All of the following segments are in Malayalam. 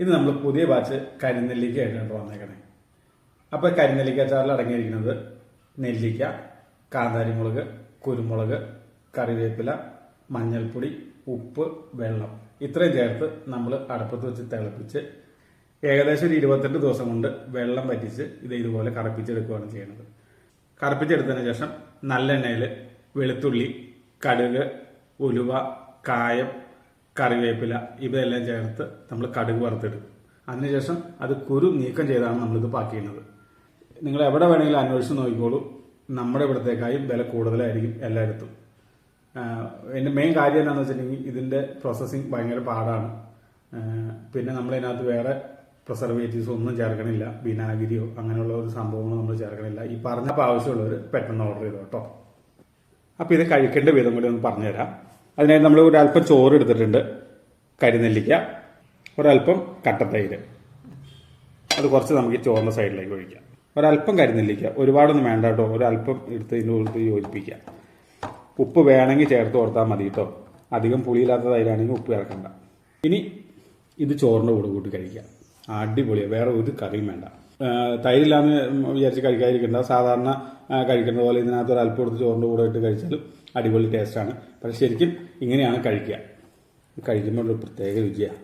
ഇത് നമ്മൾ പുതിയ ബാച്ച് കരിനെല്ലിക്ക ആയിട്ടാണ് വന്നേക്കണേ. അപ്പോൾ കരിനെല്ലിക്ക ചാറിൽ അടങ്ങിയിരിക്കുന്നത് നെല്ലിക്ക കാന്താരിമുളക് കുരുമുളക് കറിവേപ്പില മഞ്ഞൾപ്പൊടി ഉപ്പ് വെള്ളം. ഇത്രയും ചേർത്ത് നമ്മൾ അടുപ്പത്ത് വെച്ച് തിളപ്പിച്ച് ഏകദേശം ഒരു ഇരുപത്തെട്ട് ദിവസം കൊണ്ട് വെള്ളം വറ്റിച്ച് ഇത് ഇതുപോലെ കറപ്പിച്ചെടുക്കുകയാണ് ചെയ്യുന്നത്. കറപ്പിച്ചെടുത്തതിന് ശേഷം നല്ല എണ്ണയിൽ വെളുത്തുള്ളി കടുക് ഉലുവ കായം കറിവേപ്പില ഇവയെല്ലാം ചേർത്ത് നമ്മൾ കടുക് വറുത്തിടും. അതിനുശേഷം അത് കുരു നീക്കം ചെയ്താണ് നമ്മളിത് പാക്ക് ചെയ്യുന്നത്. നിങ്ങൾ എവിടെ വേണമെങ്കിലും അന്വേഷിച്ച് നോക്കിക്കോളൂ. നമ്മുടെ ഇവിടത്തേക്കായും വില കൂടുതലായിരിക്കും എല്ലായിടത്തും. എന്റെ മെയിൻ കാര്യം എന്താണെന്ന് വെച്ചിട്ടുണ്ടെങ്കിൽ ഇതിന്റെ പ്രോസസ്സിങ് ഭയങ്കര പാടാണ്. പിന്നെ നമ്മളതിനകത്ത് വേറെ പ്രിസർവേറ്റീവ്സ് ഒന്നും ചേർക്കണില്ല. വിനാഗിരിയോ അങ്ങനെയുള്ള ഒരു സംഭവങ്ങളോ നമ്മൾ ചേർക്കണില്ല. ഈ പറഞ്ഞപ്പോൾ ആവശ്യമുള്ളവർ പെട്ടെന്ന് ഓർഡർ ചെയ്തോ കേട്ടോ അപ്പോൾ ഇത് കഴിക്കേണ്ട വിധം കൂടി ഒന്ന് പറഞ്ഞുതരാം. അതിനായി നമ്മൾ ഒരല്പം ചോറ് എടുത്തിട്ടുണ്ട്. കരിനെല്ലിക്ക ഒരല്പം കട്ടത്തൈര്. അത് കുറച്ച് നമുക്ക് ചോറിന്റെ സൈഡിലേക്ക് ഒഴിക്കാം. ഒരല്പം കരിനെല്ലിക്ക ഒരുപാടൊന്നും വേണ്ട കേട്ടോ. ഒരല്പം എടുത്ത് ഇതിന്റെ കൊടുത്ത് യോജിപ്പിക്കുക ഉപ്പ് വേണമെങ്കിൽ ചേർത്ത് കൊടുത്താൽ മതി കേട്ടോ. അധികം പുളിയില്ലാത്ത തൈരാണെങ്കിൽ ഉപ്പ് ചേർക്കണ്ട. ഇനി ഇത് ചോറിന്റെ കൂടെ കൂട്ടി കഴിക്കാം. അടിപൊളിയാണ് വേറെ ഒരു കറിയും വേണ്ട. തൈരില്ലാന്ന് വിചാരിച്ച് കഴിക്കാതിരിക്കേണ്ട. സാധാരണ കഴിക്കുന്ന പോലെ ഇതിനകത്ത് ഒരു അല്പം എടുത്ത് ചോറിന്റെ കൂടെ ഇട്ട് കഴിച്ചാലും അടിപൊളി ടേസ്റ്റാണ് പക്ഷെ ശരിക്കും ഇങ്ങനെയാണ് കഴിക്കുക. കഴിക്കുമ്പോൾ ഒരു പ്രത്യേക രുചിയാണ്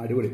അടിപൊളി.